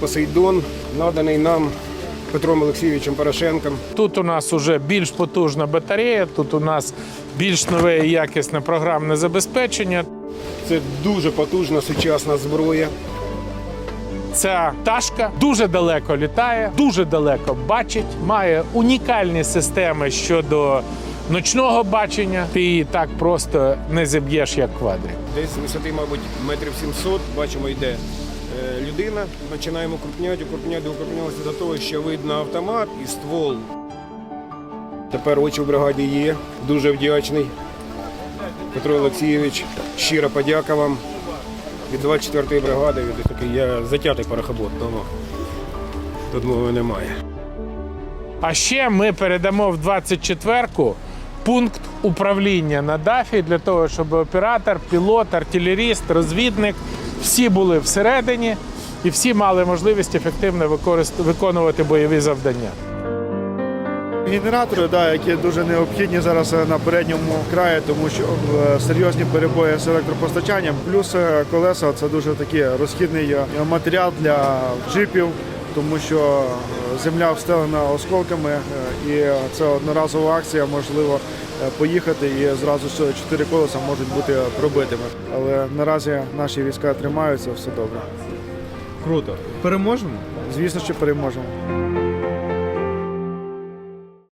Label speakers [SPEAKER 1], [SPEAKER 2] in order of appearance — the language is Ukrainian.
[SPEAKER 1] Посейдон, наданий нам Петром Олексійовичем Порошенком.
[SPEAKER 2] Тут у нас уже більш потужна батарея, тут у нас більш нове і якісне програмне забезпечення.
[SPEAKER 1] Це дуже потужна сучасна зброя.
[SPEAKER 2] Ця пташка дуже далеко літає, дуже далеко бачить, має унікальні системи щодо ночного бачення. Ти її так просто не зіб'єш, як квадрик.
[SPEAKER 1] Десь висоти, мабуть, метрів 700. Бачимо, йде людина. Починаємо укрупняти, укрупняти, укрупнялися до того, що видно автомат і ствол. Тепер очі в бригаді є. Дуже вдячний. Петро Олексійович, щира подяка вам від 24-ї бригади. Від я затятий парохобот, тому тут мови немає.
[SPEAKER 2] А ще ми передамо в 24-ку пункт управління на ДАФі для того, щоб оператор, пілот, артилеріст, розвідник всі були всередині і всі мали можливість ефективно виконувати бойові завдання.
[SPEAKER 3] Генератори, да, які дуже необхідні зараз е, на передньому краї, тому що е, серйозні перебої з електропостачанням. Плюс е, колеса це дуже такий розхідний матеріал для джипів, тому що е, земля встелена осколками, е, і це одноразова акція, можливо е, поїхати і зразу чотири колеса можуть бути пробитими. Але наразі наші війська тримаються, все добре.
[SPEAKER 4] Круто. Переможемо?
[SPEAKER 3] Звісно, що переможемо.